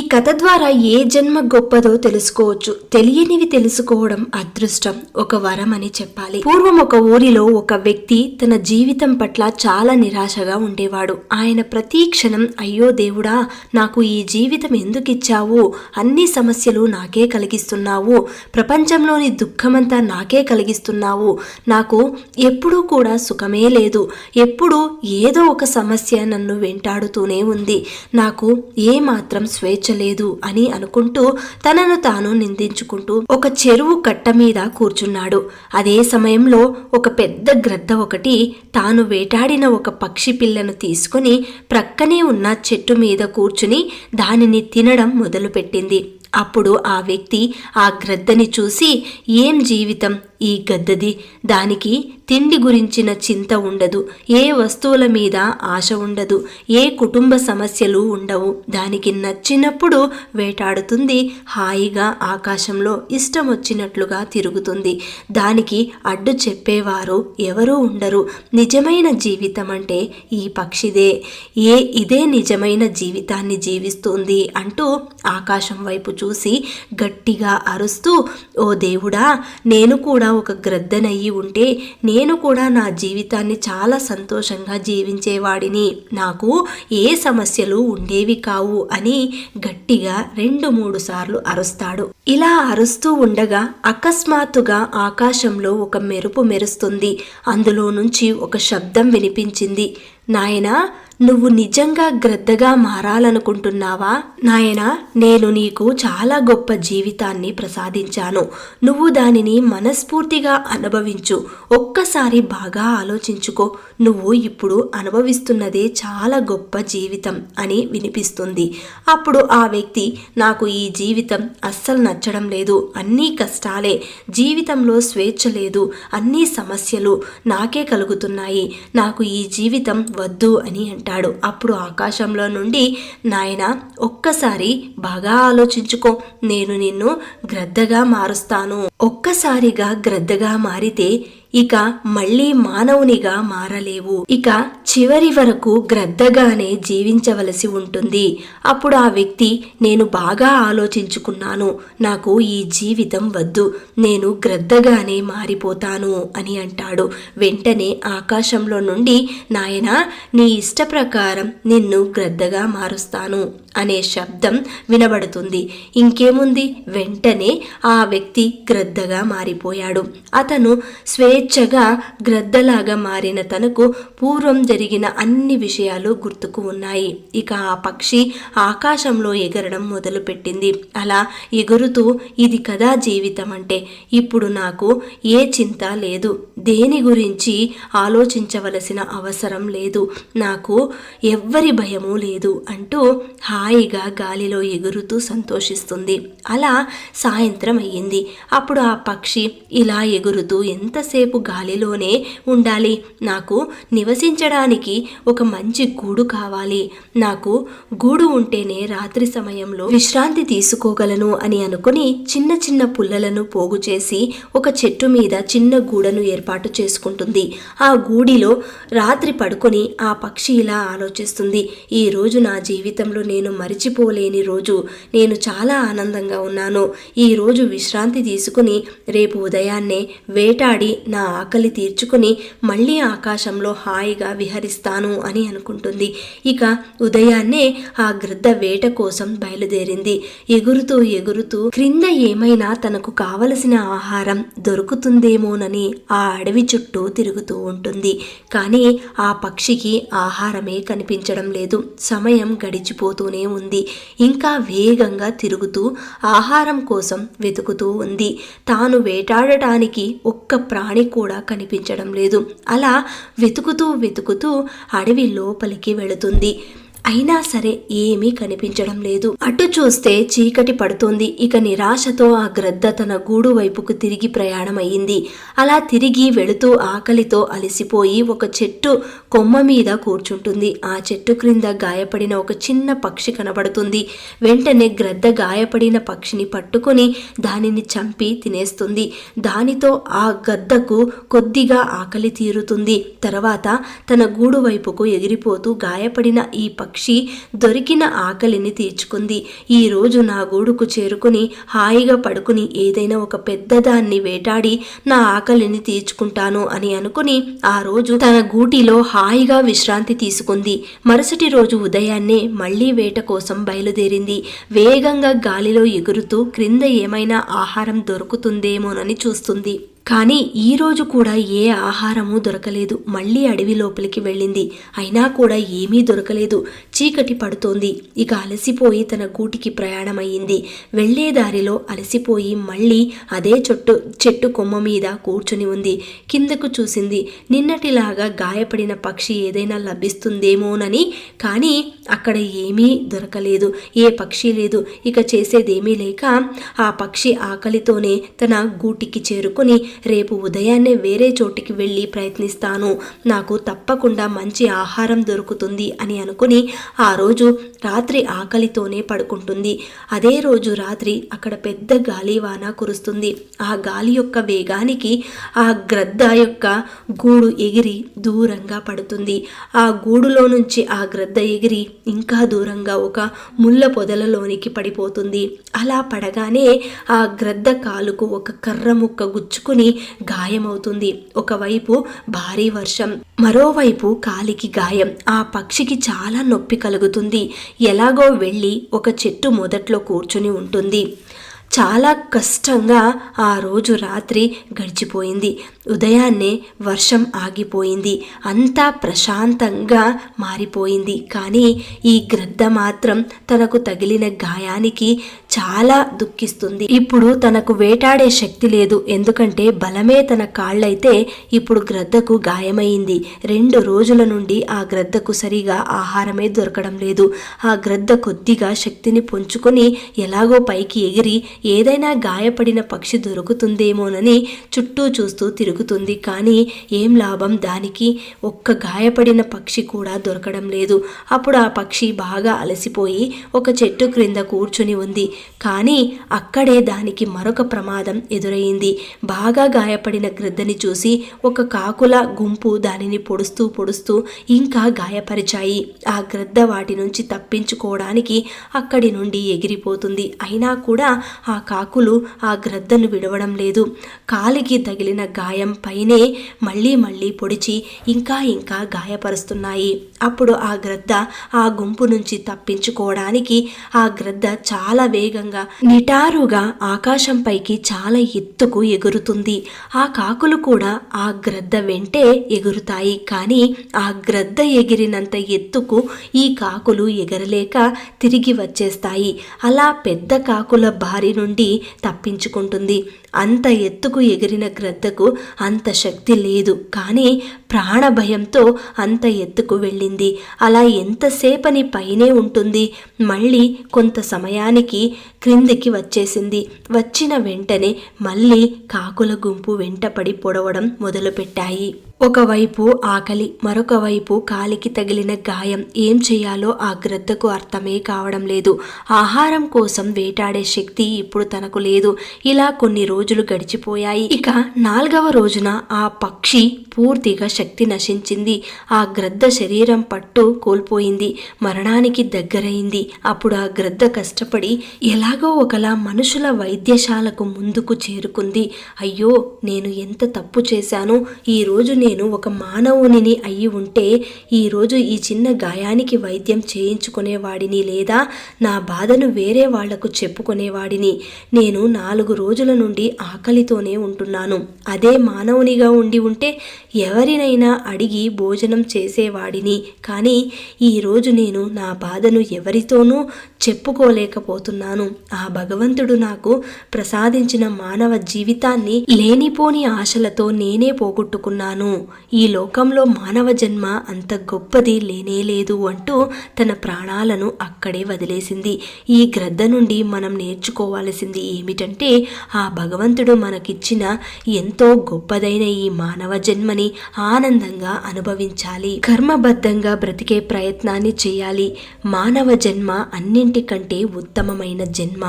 ఈ కథ ద్వారా ఏ జన్మ గొప్పదో తెలుసుకోవచ్చు. తెలియనివి తెలుసుకోవడం అదృష్టం. ఒక వరం అని చెప్పాలి. పూర్వం ఒక ఊరిలో ఒక వ్యక్తి తన జీవితం పట్ల చాలా నిరాశగా ఉండేవాడు. ఆయన ప్రతి క్షణం అయ్యో దేవుడా నాకు ఈ జీవితం ఎందుకు ఇచ్చావు? అన్ని సమస్యలు నాకే కలిగిస్తున్నావు. ప్రపంచంలోని దుఃఖమంతా నాకే కలిగిస్తున్నావు. నాకు ఎప్పుడూ కూడా సుఖమే లేదు. ఎప్పుడూ ఏదో ఒక సమస్య నన్ను వెంటాడుతూనే ఉంది. నాకు ఏ మాత్రం స్వేచ్ఛ లేదు అని అనుకుంటూ తనను తాను నిందించుకుంటూ ఒక చెరువు కట్ట మీద కూర్చున్నాడు. అదే సమయంలో ఒక పెద్ద గ్రద్ద ఒకటి తాను వేటాడిన ఒక పక్షి పిల్లను తీసుకుని ప్రక్కనే ఉన్న చెట్టు మీద కూర్చుని దానిని తినడం మొదలుపెట్టింది. అప్పుడు ఆ వ్యక్తి ఆ గ్రద్దని చూసి ఏం జీవితం? ఈ గద్దది దానికి తిండి గురించిన చింత ఉండదు ఏ వస్తువుల మీద ఆశ ఉండదు ఏ కుటుంబ సమస్యలు ఉండవు. దానికి నచ్చినప్పుడు వేటాడుతుంది హాయిగా ఆకాశంలో ఇష్టం వచ్చినట్లుగా తిరుగుతుంది. దానికి అడ్డు చెప్పేవారు ఎవరూ ఉండరు. నిజమైన జీవితం అంటే ఈ పక్షిదే. ఏ ఇదే నిజమైన జీవితాన్ని జీవిస్తుంది అంటూ ఆకాశం వైపు చూసి గట్టిగా అరుస్తూ ఓ దేవుడా నేను కూడా ఒక గ్రద్దనయ్యి ఉంటే నేను కూడా నా జీవితాన్ని చాలా సంతోషంగా జీవించేవాడిని. నాకు ఏ సమస్యలు ఉండేవి కావు అని గట్టిగా రెండు మూడు సార్లు అరుస్తాడు. ఇలా అరుస్తూ ఉండగా అకస్మాత్తుగా ఆకాశంలో ఒక మెరుపు మెరుస్తుంది. అందులో నుంచి ఒక శబ్దం వినిపించింది. నాయనా నువ్వు నిజంగా గ్రద్దగా మారాలనుకుంటున్నావా? నాయనా నేను నీకు చాలా గొప్ప జీవితాన్ని ప్రసాదించాను. నువ్వు దానిని మనస్ఫూర్తిగా అనుభవించు. ఒక్కసారి బాగా ఆలోచించుకో. నువ్వు ఇప్పుడు అనుభవిస్తున్నదే చాలా గొప్ప జీవితం అని వినిపిస్తుంది. అప్పుడు ఆ వ్యక్తి నాకు ఈ జీవితం అస్సలు నచ్చడం లేదు. అన్నీ కష్టాలే. జీవితంలో స్వేచ్ఛ లేదు. అన్నీ సమస్యలు నాకే కలుగుతున్నాయి. నాకు ఈ జీవితం వద్దు అని అంటారు అంటాడు. అప్పుడు ఆకాశంలో నుండి నాయన ఒక్కసారి బాగా ఆలోచించుకో. నేను నిన్ను గ్రద్దగా మారుస్తాను. ఒక్కసారిగా గ్రద్దగా మారితే ఇక మళ్ళీ మానవునిగా మారలేవు. ఇక చివరి వరకు గ్రద్దగానే జీవించవలసి ఉంటుంది. అప్పుడు ఆ వ్యక్తి నేను బాగా ఆలోచించుకున్నాను. నాకు ఈ జీవితం వద్దు. నేను గ్రద్దగానే మారిపోతాను అని అంటాడు. వెంటనే ఆకాశంలో నుండి నాయనా నీ ఇష్ట ప్రకారం నిన్ను గ్రద్దగా మారుస్తాను. అనే శబ్దం వినబడుతుంది. ఇంకేముంది? వెంటనే ఆ వ్యక్తి గ్రద్దగా మారిపోయాడు. అతను స్వేచ్ఛగా గ్రద్దలాగా మారిన తనకు పూర్వం జరిగిన అన్ని విషయాలు గుర్తుకు ఉన్నాయి. ఇక ఆ పక్షి ఆకాశంలో ఎగరడం మొదలుపెట్టింది. అలా ఎగురుతూ ఇది కదా జీవితం అంటే ఇప్పుడు నాకు ఏ చింత లేదు. దేని గురించి ఆలోచించవలసిన అవసరం లేదు. నాకు ఎవ్వరి భయము లేదు అంటూ హాయిగా గాలిలో ఎగురుతూ సంతోషిస్తుంది. అలా సాయంత్రం అయ్యింది. అప్పుడు ఆ పక్షి ఇలా ఎగురుతూ ఎంతసేపు గాలిలోనే ఉండాలి? నాకు నివసించడానికి ఒక మంచి గూడు కావాలి. నాకు గూడు ఉంటేనే రాత్రి సమయంలో విశ్రాంతి తీసుకోగలను అని అనుకుని చిన్న చిన్న పుల్లలను పోగు చేసి ఒక చెట్టు మీద చిన్న గూడను ఏర్పాటు చేసుకుంటుంది. ఆ గూడిలో రాత్రి పడుకొని ఆ పక్షి ఇలా ఆలోచిస్తుంది. ఈ రోజు నా జీవితంలో నేను మరిచిపోలేని రోజు. నేను చాలా ఆనందంగా ఉన్నాను. ఈ రోజు విశ్రాంతి తీసుకుని రేపు ఉదయాన్నే వేటాడి నా ఆకలి తీర్చుకుని మళ్ళీ ఆకాశంలో హాయిగా విహరిస్తాను అని అనుకుంటుంది. ఇక ఉదయాన్నే ఆ గ్రద్ద వేట కోసం బయలుదేరింది. ఎగురుతూ ఎగురుతూ క్రింద ఏమైనా తనకు కావలసిన ఆహారం దొరుకుతుందేమోనని ఆ అడవి చుట్టూ తిరుగుతూ ఉంటుంది. కానీ ఆ పక్షికి ఆహారమే కనిపించడం లేదు. సమయం గడిచిపోతూనే ఉంది ఇంకా వేగంగా తిరుగుతూ ఆహారం కోసం వెతుకుతూ ఉంది. తాను వేటాడటానికి ఒక్క ప్రాణి కూడా కనిపించడం లేదు. అలా వెతుకుతూ వెతుకుతూ అడవి లోపలికి వెళుతుంది. అయినా సరే ఏమీ కనిపించడం లేదు. అటు చూస్తే చీకటి పడుతోంది. ఇక నిరాశతో ఆ గ్రద్ద తన గూడు వైపుకు తిరిగి ప్రయాణమయ్యింది. అలా తిరిగి వెళుతూ ఆకలితో అలసిపోయి ఒక చెట్టు కొమ్మ మీద కూర్చుంటుంది. ఆ చెట్టు క్రింద గాయపడిన ఒక చిన్న పక్షి కనబడుతుంది. వెంటనే గ్రద్ద గాయపడిన పక్షిని పట్టుకొని దానిని చంపి తినేస్తుంది. దానితో ఆ గద్దకు కొద్దిగా ఆకలి తీరుతుంది. తర్వాత తన గూడు వైపుకు ఎగిరిపోతూ గాయపడిన ఈ పక్షి పక్షి దొరికిన ఆకలిని తీర్చుకుంది. ఈ రోజు నా గూడుకు చేరుకుని హాయిగా పడుకుని ఏదైనా ఒక పెద్దదాన్ని వేటాడి నా ఆకలిని తీర్చుకుంటాను అని అనుకుని ఆ రోజు తన గూటిలో హాయిగా విశ్రాంతి తీసుకుంది. మరుసటి రోజు ఉదయాన్నే మళ్ళీ వేట కోసం బయలుదేరింది. వేగంగా గాలిలో ఎగురుతూ క్రింద ఏమైనా ఆహారం దొరుకుతుందేమోనని చూస్తుంది. కానీ ఈరోజు కూడా ఏ ఆహారము దొరకలేదు. మళ్ళీ అడవి లోపలికి వెళ్ళింది. అయినా కూడా ఏమీ దొరకలేదు. చీకటి పడుతోంది. ఇక అలసిపోయి తన గూటికి ప్రయాణమయ్యింది. వెళ్ళే దారిలో అలసిపోయి మళ్ళీ అదే చెట్టు చెట్టు కొమ్మ మీద కూర్చుని ఉంది. కిందకు చూసింది నిన్నటిలాగా గాయపడిన పక్షి ఏదైనా లభిస్తుందేమోనని. కానీ అక్కడ ఏమీ దొరకలేదు. ఏ పక్షి లేదు. ఇక చేసేదేమీ లేక ఆ పక్షి ఆకలితోనే తన గూటికి చేరుకుని రేపు ఉదయాన్నే వేరే చోటికి వెళ్ళి ప్రయత్నిస్తాను. నాకు తప్పకుండా మంచి ఆహారం దొరుకుతుంది అని అనుకుని ఆ రోజు రాత్రి ఆకలితోనే పడుకుంటుంది. అదే రోజు రాత్రి అక్కడ పెద్ద గాలివాన కురుస్తుంది. ఆ గాలి యొక్క వేగానికి ఆ గ్రద్ద యొక్క గూడు ఎగిరి దూరంగా పడుతుంది. ఆ గూడులో నుంచి ఆ గ్రద్ద ఎగిరి ఇంకా దూరంగా ఒక ముళ్ళ పొదలలోనికి పడిపోతుంది. అలా పడగానే ఆ గ్రద్ద కాలుకు ఒక కర్ర ముక్క గుచ్చుకుని గాయమవుతుంది. ఒకవైపు భారీ వర్షం మరోవైపు కాలికి గాయం. ఆ పక్షికి చాలా నొప్పి కలుగుతుంది. ఎలాగో వెళ్ళి ఒక చెట్టు మొదట్లో కూర్చుని ఉంటుంది. చాలా కష్టంగా ఆ రోజు రాత్రి గడిచిపోయింది. ఉదయాన్నే వర్షం ఆగిపోయింది. అంతా ప్రశాంతంగా మారిపోయింది. కానీ ఈ గ్రద్ద మాత్రం తనకు తగిలిన గాయానికి చాలా దుఃఖిస్తుంది. ఇప్పుడు తనకు వేటాడే శక్తి లేదు. ఎందుకంటే బలమే తన కాళ్ళైతే ఇప్పుడు గ్రద్దకు గాయమైంది. రెండు రోజుల నుండి ఆ గ్రద్దకు సరిగా ఆహారమే దొరకడం లేదు. ఆ గ్రద్ద కొద్దిగా శక్తిని పుంజుకొని ఎలాగో పైకి ఎగిరి ఏదైనా గాయపడిన పక్షి దొరుకుతుందేమోనని చుట్టూ చూస్తూ తిరుగుతుంది. కానీ ఏం లాభం? దానికి ఒక్క గాయపడిన పక్షి కూడా దొరకడం లేదు. అప్పుడు ఆ పక్షి బాగా అలసిపోయి ఒక చెట్టు క్రింద కూర్చుని ఉంది. కానీ అక్కడే దానికి మరొక ప్రమాదం ఎదురయ్యింది బాగా గాయపడిన గ్రద్దని చూసి ఒక కాకుల గుంపు దానిని పొడుస్తూ పొడుస్తూ ఇంకా గాయపరిచాయి. ఆ గ్రద్ద వాటి నుంచి తప్పించుకోవడానికి అక్కడి నుండి ఎగిరిపోతుంది. అయినా కూడా ఆ ఆ కాకులు ఆ గ్రద్దను విడవడం లేదు. కాలికి తగిలిన గాయం పైనే మళ్ళీ మళ్ళీ పొడిచి ఇంకా ఇంకా గాయపరుస్తున్నాయి. అప్పుడు ఆ గ్రద్ద ఆ గుంపు నుంచి తప్పించుకోవడానికి ఆ గ్రద్ద చాలా వేగంగా నిటారుగా ఆకాశంపైకి చాలా ఎత్తుకు ఎగురుతుంది. ఆ కాకులు కూడా ఆ గ్రద్ద వెంటే ఎగురుతాయి. కానీ ఆ గ్రద్ద ఎగిరినంత ఎత్తుకు ఈ కాకులు ఎగరలేక తిరిగి వచ్చేస్తాయి. అలా పెద్ద కాకుల బారి నుండి తప్పించుకుంటుంది. అంత ఎత్తుకు ఎగిరిన గ్రద్దకు అంత శక్తి లేదు. కానీ ప్రాణభయంతో అంత ఎత్తుకు వెళ్ళింది. అలా ఎంతసేపని పైనే ఉంటుంది. మళ్ళీ కొంత సమయానికి క్రిందికి వచ్చేసింది. వచ్చిన వెంటనే మళ్ళీ కాకుల గుంపు వెంటపడి పొడవడం మొదలుపెట్టాయి. ఒకవైపు ఆకలి మరొక వైపు కాలికి తగిలిన గాయం. ఏం చేయాలో ఆ గ్రద్దకు అర్థమే కావడం లేదు. ఆహారం కోసం వేటాడే శక్తి ఇప్పుడు తనకు లేదు. ఇలా కొన్ని రోజులు గడిచిపోయాయి. ఇక నాలుగవ రోజున ఆ పక్షి పూర్తిగా శక్తి నశించింది. ఆ గ్రద్ద శరీరం పట్టు కోల్పోయింది. మరణానికి దగ్గరైంది. అప్పుడు ఆ గ్రద్ద కష్టపడి ఎలాగో ఒకలా మనుషుల వైద్యశాలకు ముందుకు చేరుకుంది. అయ్యో నేను ఎంత తప్పు చేశాను? ఈ రోజు నేను ఒక మానవునిని అయి ఉంటే ఈరోజు ఈ చిన్న గాయానికి వైద్యం చేయించుకునేవాడిని లేదా? నా బాధను వేరే వాళ్ళకు చెప్పుకునేవాడిని. నేను నాలుగు రోజుల నుండి ఆకలితోనే ఉంటున్నాను. అదే మానవునిగా ఉండి ఉంటే ఎవరినైనా అడిగి భోజనం చేసేవాడిని. కానీ ఈరోజు నేను నా బాధను ఎవరితోనూ చెప్పుకోలేకపోతున్నాను. ఆ భగవంతుడు నాకు ప్రసాదించిన మానవ జీవితాన్ని లేనిపోని ఆశలతో నేనే పోగొట్టుకున్నాను. ఈ లోకంలో మానవ జన్మ అంత గొప్పది లేనేలేదు అంటూ తన ప్రాణాలను అక్కడే వదిలేసింది. ఈ గ్రద్ద నుండి మనం నేర్చుకోవాలి నేర్చుకోవాల్సింది ఏమిటంటే ఆ భగవంతుడు మనకిచ్చిన ఎంతో గొప్పదైన ఈ మానవ జన్మని ఆనందంగా అనుభవించాలి. కర్మబద్ధంగా బ్రతికే ప్రయత్నాన్ని చేయాలి. మానవ జన్మ అన్నింటికంటే ఉత్తమమైన జన్మ.